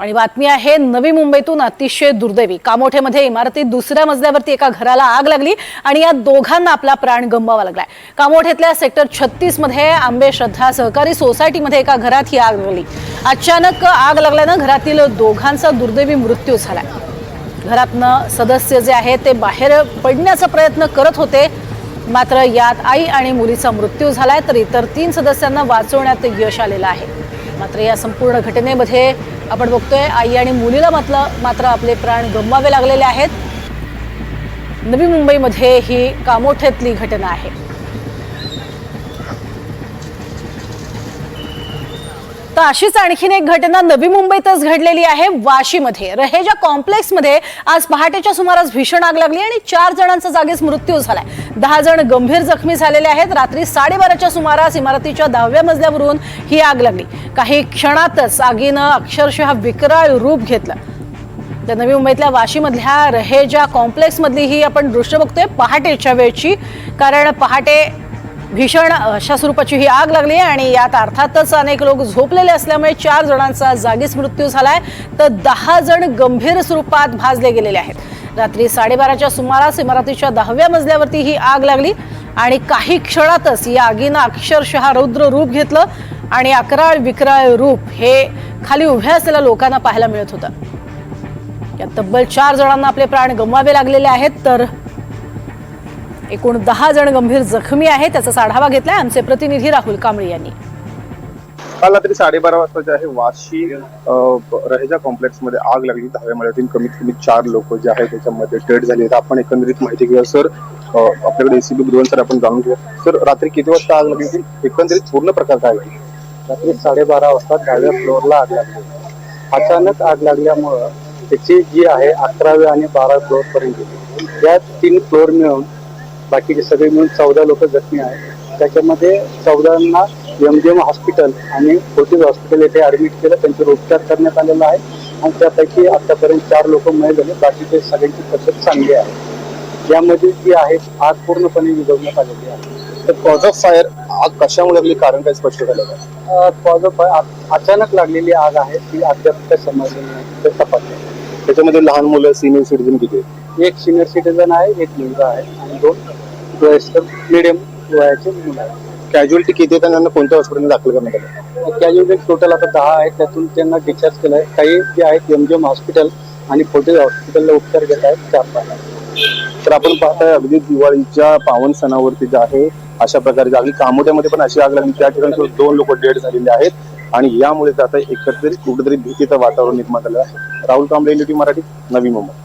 आणि बातमी आहे नवी मुंबईतून अतिशय दुर्दैवी. कामोठेमध्ये इमारतीत दुसऱ्या मजल्यावरती एका घराला आग लागली आणि या दोघांना आपला प्राण गमवावा लागलाय. कामोठेतल्या सेक्टर छत्तीसमध्ये आंबे श्रद्धा सहकारी सोसायटीमध्ये एका घरात ही आग लागली. अचानक आग लागल्यानं घरातील दोघांचा दुर्दैवी मृत्यू झालाय. घरातनं सदस्य जे आहेत ते बाहेर पडण्याचा प्रयत्न करत होते. मात्र यात आई आणि मुलीचा मृत्यू झालाय तर इतर तीन सदस्यांना वाचवण्यात यश आलेलं आहे. मात्र या संपूर्ण घटनेमध्ये आपण बघतोय आई आणि मुलीला मात्र मात्र आपले प्राण गमवावे लागलेले आहेत. नवी मुंबईमध्ये ही कामोठ्यातली घटना आहे. तर अशीच आणखीन एक घटना नवी मुंबईतच घडलेली आहे वाशीमध्ये. रहेजा कॉम्प्लेक्समध्ये आज पहाटेच्या सुमारास भीषण आग लागली आणि चार जणांचा जागीच मृत्यू झालाय. दहा जण गंभीर जखमी झालेले आहेत. रात्री साडेबाराच्या सुमारास इमारतीच्या दहाव्या मजल्यावरून ही आग लागली. काही क्षणातच आगीनं अक्षरशः विकराळ रूप घेतलं. तर नवी मुंबईतल्या वाशीमधल्या रहेजा कॉम्प्लेक्समधली ही आपण दृश्य बघतोय पहाटेच्या वेळची कारण पहाटे भीषण अशा स्वरूपाची ही आग लागली आणि यात अर्थातच अनेक लोक झोपलेले असल्यामुळे चार जणांचा जागीच मृत्यू झालाय. तर दहा जण गंभीर स्वरूपात भाजले गेलेले आहेत. रात्री साडेबाराच्या सुमारास इमारतीच्या दहाव्या मजल्यावरती ही आग लागली आणि काही क्षणातच या आगीनं अक्षरशः रौद्र रूप घेतलं आणि अकराळ विक्राळ रूप हे खाली उभ्या असलेल्या लोकांना पाहायला मिळत होतं. यात तब्बल चार जणांना आपले प्राण गमवावे लागलेले आहेत तर एकूण दहा जण गंभीर जखमी आहेत त्याचा आढावा घेतलाय आमचे प्रतिनिधी राहुल कांबळे यांनी. काल रात्री साडेबारा वाजता जे आहे वाशी रहेजा कॉम्प्लेक्समध्ये आग लागली. दहाव्या कमीत कमी चार लोक जे आहेत त्याच्यामध्ये डेड झाले आहेत. आपण एकंदरीत माहिती घेऊया. सर आपल्याकडे एसीबी बुधवार सर आपण जाणून घेऊया. सर रात्री किती वाजता आग लागली होती? एकंदरीत पूर्ण प्रकार काय आहे? रात्री साडेबारा वाजता दहाव्या फ्लोअरला आग लागली अचानक आग लागल्यामुळं त्याची जी आहे अकराव्या आणि बारा फ्लोअर पर्यंत गेली. या तीन फ्लोअर मिळून बाकीचे सगळे मिळून चौदा लोक जखमी आहेत. त्याच्यामध्ये चौदांना एम जी एम हॉस्पिटल आणि फोर्टिज हॉस्पिटल येथे ऍडमिट केलं. त्यांच्यावर उपचार करण्यात आलेला आहे आणि त्यापैकी आतापर्यंत चार लोक मय झाले बाकीचे सगळ्यांची तब्येत चांगली आहे. यामध्ये जी आहे आग पूर्णपणे विझवण्यात आलेली आहे. तर कॉज ऑफ फायर आग कशामुळे लागली? कारण काय स्पष्ट झालं कॉज ऑफ अचानक लागलेली आग आहे ती अद्याप काही समजलेली नाही ते तपासलं. त्याच्यामध्ये लहान मुलं सिनियर सिटीजन किती? एक सिनियर सिटीजन आहे एक मुलगा आहे आणि दोन वयस्कर मिडियम वयाचे मुलं आहेत. कॅज्युअलिटी किती त्यांना कोणत्या हॉस्पिटलमध्ये दाखल करण्यात आलं? कॅज्युअली टोटल आता दहा आहेत त्यातून त्यांना डिस्चार्ज केलं आहे. काही जे आहेत एम जी एम हॉस्पिटल आणि फोर्टिज हॉस्पिटलला उपचार घेत आहेत चार पाच. तर आपण पाहताय अगदी दिवाळीच्या पावन सणावरती जे आहे अशा प्रकारे लागली कामोट्यामध्ये पण अशी आग लागली. त्या ठिकाणी दोन लोक डेड झालेले आहेत. आणि यामुळे आता एकत्रित कुठेतरी भीतीचं वातावरण निर्माण झालं आहे. राहुल कांबळे एनडीटी मराठी नवी मुंबई.